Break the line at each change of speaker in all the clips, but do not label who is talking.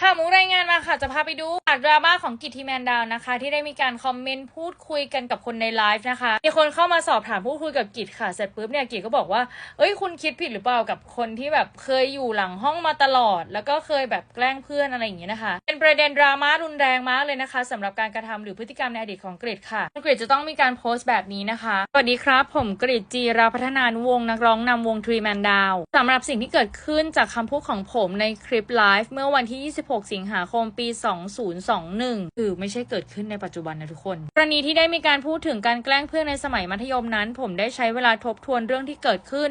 ค่ะมุกรายงานมาค่ะ จะพาไปดูจากดราม่าของกิตทีแมนดาวนะคะ ที่ได้มีการคอมเมนต์พูดคุยกันกับคนในไลฟ์นะคะ มีคนเข้ามาสอบถามพูดคุยกับกิตค่ะ เสร็จปุ๊บเนี่ยกิตก็บอกว่า เอ้ยคุณคิดผิดหรือเปล่ากับคนที่แบบเคยอยู่หลังห้องมาตลอด แล้วก็เคยแบบแกล้งเพื่อนอะไรอย่างเงี้ยนะคะ เป็นประเด็นดราม่ารุนแรงมากเลยนะคะสำหรับการกระทำหรือพฤติกรรมในอดีตของกริดค่ะกริดจะต้องมีการโพสต์แบบนี้นะคะสวัสดีครับ ผมกริดจีราพัฒนานุวงศ์นักร้องนำวงทรีแมนดาวสำหรับสิ่งที่เกิดขึ้นจากคำพูดของผมในคลิปไลฟ์เมื่อวันที่ 26 สิงหาคมปี2021 คือไม่ใช่เกิดขึ้นในปัจจุบันนะทุกคน กรณีที่ได้มีการพูดถึงการแกล้งเพื่อนในสมัยมัธยมนั้น ผมได้ใช้เวลาทบทวนเรื่องที่เกิดขึ้น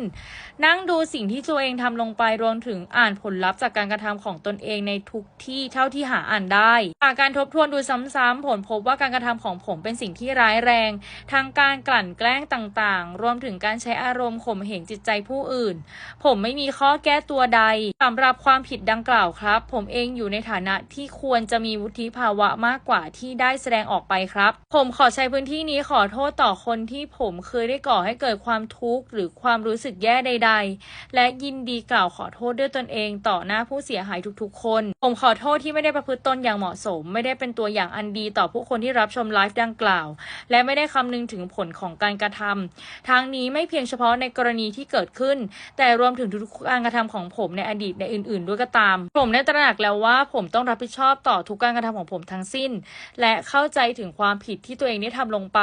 นั่งดูสิ่งที่ตัวเองทำลงไปรวมถึงอ่านผลลัพธ์จากการกระทำของตนเองในทุกที่เท่าที่หาอ่านได้จากการทบทวนดูซ้ำๆผลพบว่าการกระทำของผมเป็นสิ่งที่ร้ายแรงทั้งการกลั่นแกล้งต่างๆ รวมถึงการใช้อารมณ์ข่มเหงจิตใจผู้อื่น ผมไม่มีข้อแก้ตัวใดสำหรับความผิดดังกล่าวครับ ผมเองอยู่ในฐานะที่ควรจะมีวุฒิภาวะมากกว่าที่ได้แสดงออกไปครับ ผมขอใช้พื้นที่นี้ขอโทษต่อคนที่ผมเคยได้ก่อให้เกิดความทุกข์หรือความรู้สึกแย่ใด ๆ และยินดีกล่าวขอโทษด้วยตนเอง ต่อหน้าผู้เสียหายทุกๆ คน ผมขอโทษที่ไม่ได้ประพฤติตนอย่างเหมาะสม ไม่ได้เป็นตัวอย่างอันดีต่อผู้คนที่รับชมไลฟ์ดังกล่าว และไม่ได้คำนึงถึงผลของการกระทำทั้งนี้ไม่เพียงเฉพาะในกรณีที่เกิดขึ้น แต่รวมถึงทุกการกระทำของผมในอดีตในอื่น ๆ ด้วยก็ตาม ผมได้ตระหนักแล้วว่าผมต้องรับผิดชอบต่อทุกการกระทำของผมทั้งสิ้น และเข้าใจถึงความผิดที่ตัวเองได้ทำลงไป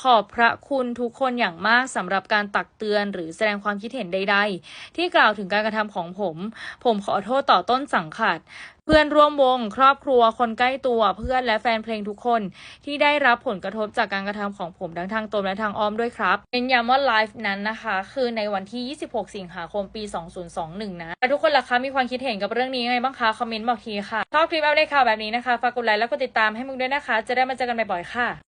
ขอบพระคุณทุกคนอย่างมากสำหรับการตักเตือน หรือแสดงความคิดเห็นใด ๆ ที่กล่าวถึงการกระทำของผม ผมขอโทษต่อต้นสังกัด เพื่อนร่วมวง ครอบครัวคนใกล้ตัวเพื่อนและแฟนเพลงทุกคน ที่ได้รับผลกระทบจากการกระทำของผมทั้งทางตนและทางอ้อมด้วยครับเป็นย้ำว่าไลฟ์นั้นนะคะ คือในวันที่ 26 สิงหาคมปี 2021 นะทุกคนล่ะคะมีความคิดเห็นกับเรื่องนี้ยังไงบ้างคะคอมเมนต์บอกทีค่ะชอบคลิปอัปเดตข่าวแบบนี้นะคะฝากกดไลค์แล้วก็ติดตามให้มุกด้วยนะคะ จะได้มาเจอกันบ่อยๆค่ะ